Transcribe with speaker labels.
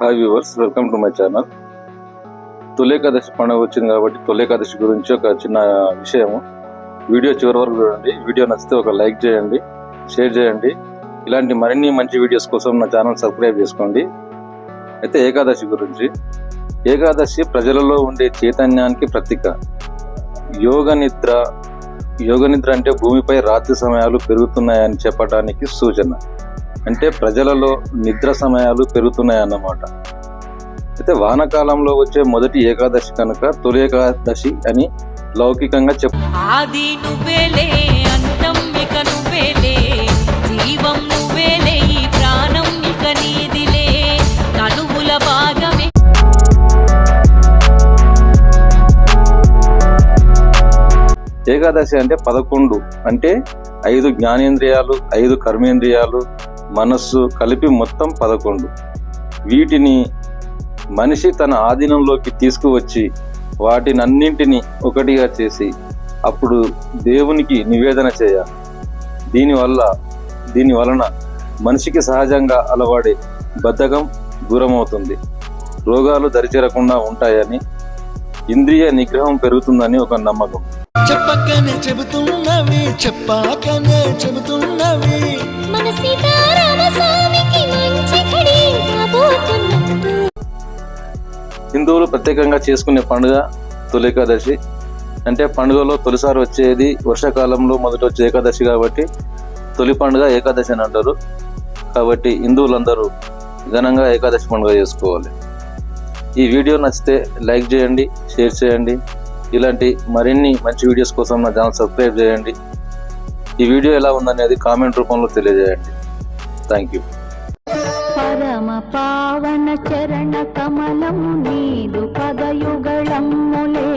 Speaker 1: hi viewers welcome to my channel Ekadashi పండుగ వచ్చింది కాబట్టి తొలేకాదశి గురించి ఒక చిన్న విషయము వీడియో చివరి వరకు చూడండి వీడియో నచ్చితే ఒక లైక్ చేయండి షేర్ చేయండి ఇలాంటి మరిన్ని మంచి వీడియోస్ కోసం నా ఛానల్ సబ్స్క్రైబ్ చేసుకోండి అయితే ఏకాదశి గురించి ఏకాదశి ప్రజలలో ఉండే చైతన్యానికి ప్రతీక యోగ నిద్ర యోగ నిద్ర అంటే భూమిపై రాత్రి సమయాలు పెరుగుతున్నాయని చెప్పడానికి సూచన అంటే ప్రజలలో నిద్ర సమయాలు పెరుగుతున్నాయన్నమాట అయితే వానకాలంలో వచ్చే మొదటి ఏకాదశి కనుక తొలి ఏకాదశి అని లౌకికంగా చెప్పు ఏకాదశి అంటే పదకొండు అంటే ఐదు జ్ఞానేంద్రియాలు ఐదు కర్మేంద్రియాలు మనస్సు కలిపి మొత్తం పదకొండు వీటిని మనిషి తన ఆధీనంలోకి తీసుకువచ్చి అన్నింటినీ ఒకటిగా చేసి అప్పుడు దేవునికి నివేదన చేయాలి దీనివల్ల దీని వలన మనిషికి సహజంగా అలవాడే బద్ధకం దూరమవుతుంది రోగాలు దరిచేరకుండా ఉంటాయని ఇంద్రియ నిగ్రహం పెరుగుతుందని ఒక నమ్మకం చెప్పకనే చెబుతున్నవి చెప్పాకనే చెబుతున్నవి హిందువులు ప్రత్యేకంగా చేసుకునే పండుగ తొలి ఏకాదశి అంటే పండుగలో తొలిసారి వచ్చేది వర్షాకాలంలో మొదట వచ్చే ఏకాదశి కాబట్టి తొలి పండుగ ఏకాదశి అని అంటారు కాబట్టి హిందువులందరూ ఘనంగా ఏకాదశి పండుగ చేసుకోవాలి ఈ వీడియో నచ్చితే లైక్ చేయండి షేర్ చేయండి ఇలాంటి మరిన్ని మంచి వీడియోస్ కోసం నా ఛానల్ సబ్స్క్రైబ్ చేయండి ఈ వీడియో ఎలా ఉందనేది కామెంట్ రూపంలో తెలియజేయండి థ్యాంక్ యూ పరమ పావన చరణ కమలం నీదు పదయుగళములే